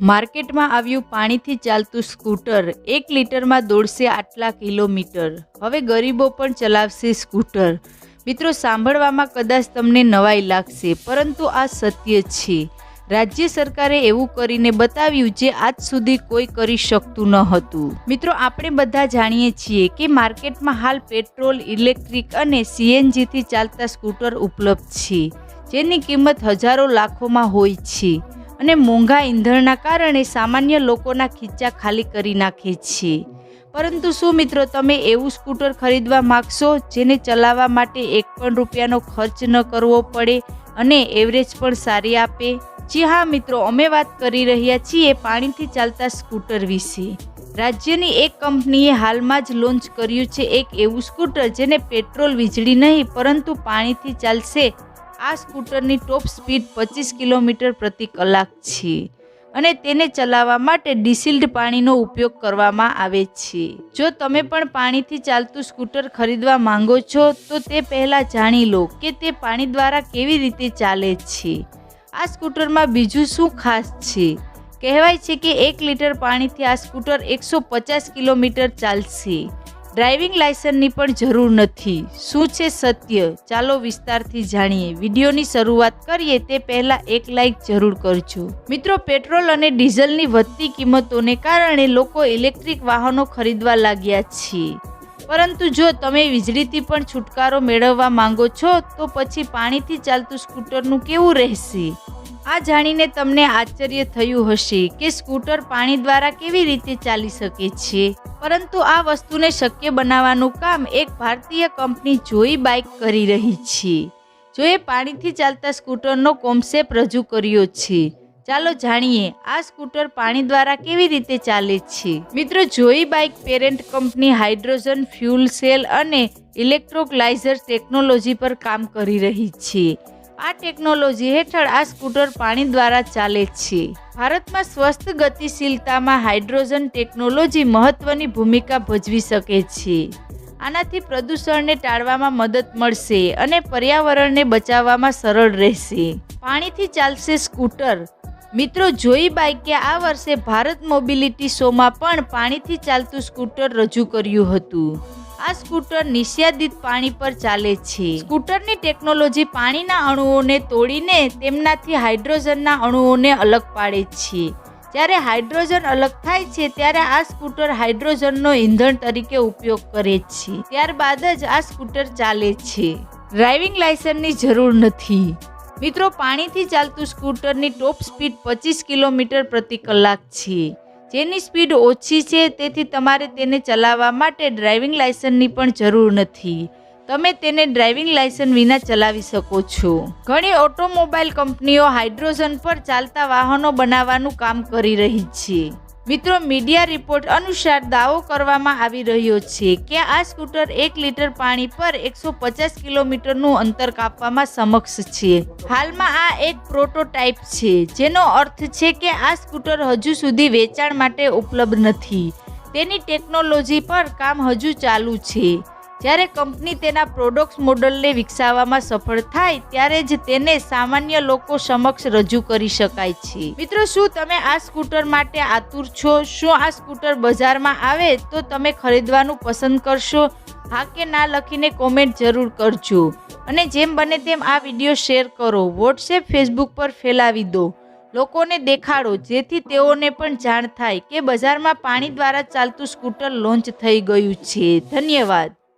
માર્કેટમાં આવ્યું પાણીથી ચાલતું સ્કૂટર એક લીટરમાં દોડશે આટલા કિલોમીટર. હવે ગરીબો પણ ચલાવશે સ્કૂટર. મિત્રો, સાંભળવામાં કદાચ તમને નવાઈ લાગશે, પરંતુ આ સત્ય છે. રાજ્ય સરકારે એવું કરીને બતાવ્યું જે આજ સુધી કોઈ કરી શકતું ન હતું. મિત્રો, આપણે બધા જાણીએ છીએ કે માર્કેટમાં હાલ પેટ્રોલ, ઇલેક્ટ્રિક અને સીએનજીથી ચાલતા સ્કૂટર ઉપલબ્ધ છે, જેની કિંમત હજારો લાખોમાં હોય છે. અને મોંઘા ઈંધણના કારણે સામાન્ય લોકોના ખીચા ખાલી કરી નાખે છે. પરંતુ શું મિત્રો, તમે એવું સ્કૂટર ખરીદવા માગશો જેને ચલાવવા માટે એક પણ રૂપિયાનો ખર્ચ ન કરવો પડે અને એવરેજ પણ સારી આપે? જી હા મિત્રો, અમે વાત કરી રહ્યા છીએ પાણીથી ચાલતા સ્કૂટર વિશે. રાજ્યની એક કંપનીએ હાલમાં જ લોન્ચ કર્યું છે એક એવું સ્કૂટર જેને પેટ્રોલ વીજળી નહીં, પરંતુ પાણીથી ચાલશે આ સ્કૂટરની ટોપ સ્પીડ પચીસ કિલોમીટર પ્રતિ કલાક છે અને તેને ચલાવવા માટે ડિસિલ્ડ પાણીનો ઉપયોગ કરવામાં આવે છે. જો તમે પણ પાણીથી ચાલતું સ્કૂટર ખરીદવા માંગો છો, તો તે પહેલાં જાણી લો કે તે પાણી દ્વારા કેવી રીતે ચાલે છે. આ સ્કૂટરમાં બીજું શું ખાસ છે? કહેવાય છે કે એક લીટર પાણીથી આ સ્કૂટર એકસો પચાસ કિલોમીટર ચાલશે. ડ્રાઇવિંગ લાયસન્સની પણ જરૂર નથી. શું છે સત્ય? ચાલો વિસ્તારથી જાણીએ. વિડીયોની શરૂઆત કરીએ તે પહેલાં એક લાઇક જરૂર કરજો. મિત્રો, પેટ્રોલ અને ડીઝલની વધતી કિંમતોને કારણે લોકો ઇલેક્ટ્રિક વાહનો ખરીદવા લાગ્યા છે પરંતુ જો તમે વીજળીથી પણ છુટકારો મેળવવા માંગો છો, તો પછી પાણીથી ચાલતું સ્કૂટરનું કેવું રહેશે? આ જાણીને તમને આશ્ચર્ય થયું હશે કે સ્કૂટર પાણી દ્વારા કેવી રીતે ચાલી શકે છે. પરંતુ આ વસ્તુને શક્ય બનાવવાનું કામ એક ભારતીય કંપની જોઈ બાઇક કરી રહી છે. જોએ પાણીથી ચાલતા સ્કૂટરનો કોન્સેપ્ટ રજૂ કર્યો છે. ચાલો જાણીએ આ સ્કૂટર પાણી દ્વારા કેવી રીતે ચાલે છે. મિત્રો, જોઈ bike parent company hydrogen fuel cell અને ઇલેક્ટ્રોગ્લાઇઝર ટેકનોલોજી પર કામ કરી રહી છે. આ ટેકનોલોજી હેઠળ આ સ્કૂટર પાણી દ્વારા ચાલે છે. ભારતમાં સ્વસ્થ ગતિશીલતામાં હાઇડ્રોજન ટેકનોલોજી મહત્વની ભૂમિકા ભજવી શકે છે. આનાથી પ્રદૂષણને ટાળવામાં મદદ મળશે અને પર્યાવરણને બચાવવામાં સરળ રહેશે. પાણીથી ચાલશે સ્કૂટર. મિત્રો, જોઈ બાઇકે આ વર્ષે ભારત મોબિલિટી શોમાં પણ પાણીથી ચાલતું સ્કૂટર રજૂ કર્યું હતું. આ સ્કૂટર નિષેધિત પાણી પર ચાલે છે. સ્કૂટરની ટેકનોલોજી પાણીના અણુઓને તોડીને તેમનાથી હાઇડ્રોજનના અણુઓને અલગ પાડે છે. જ્યારે હાઇડ્રોજન અલગ થાય છે, ત્યારે આ સ્કૂટર હાઇડ્રોજનનો ઈંધણ તરીકે ઉપયોગ કરે છે. ત્યારબાદ જ આ સ્કૂટર ચાલે છે. ડ્રાઇવિંગ લાયસન્સની જરૂર નથી. મિત્રો, પાણીથી ચાલતું સ્કૂટરની ટોપ સ્પીડ પચીસ કિલોમીટર પ્રતિ કલાક છે. જેની સ્પીડ ઓછી છે, તેથી તમારે તેને ચલાવવા માટે ડ્રાઇવિંગ લાયસન્સની પણ જરૂર નથી. તમે તેને ડ્રાઇવિંગ લાયસન્સ વિના ચલાવી શકો છો. ઘણી ઓટોમોબાઈલ કંપનીઓ હાઇડ્રોજન પર ચાલતા વાહનો બનાવવાનું કામ કરી રહી છે. મિત્રો, મીડિયા રિપોર્ટ અનુસાર દાવો કરવામાં આવી રહ્યો છે કે આ સ્કૂટર એક લીટર પાણી પર એકસો પચાસ કિલોમીટરનું અંતર કાપવામાં સમક્ષ છે. હાલમાં આ એક પ્રોટોટાઇપ છે, જેનો અર્થ છે કે આ સ્કૂટર હજુ સુધી વેચાણ માટે ઉપલબ્ધ નથી. તેની ટેકનોલોજી પર કામ હજુ ચાલુ છે. જ્યારે કંપની તેના પ્રોડક્ટ મોડલને વિકસાવવામાં સફળ થાય, ત્યારે જ તેને સામાન્ય લોકો સમક્ષ રજૂ કરી શકાય છે. મિત્રો, શું તમે આ સ્કૂટર માટે આતુર છો? શું આ સ્કૂટર બજારમાં આવે તો તમે ખરીદવાનું પસંદ કરશો? હા કે ના લખીને કોમેન્ટ જરૂર કરજો. અને જેમ બને તેમ આ વીડિયો શેર કરો. વોટ્સએપ ફેસબુક પર ફેલાવી દો. લોકોને દેખાડો, જેથી તેઓને પણ જાણ થાય કે બજારમાં પાણી દ્વારા ચાલતું સ્કૂટર લોન્ચ થઈ ગયું છે. ધન્યવાદ.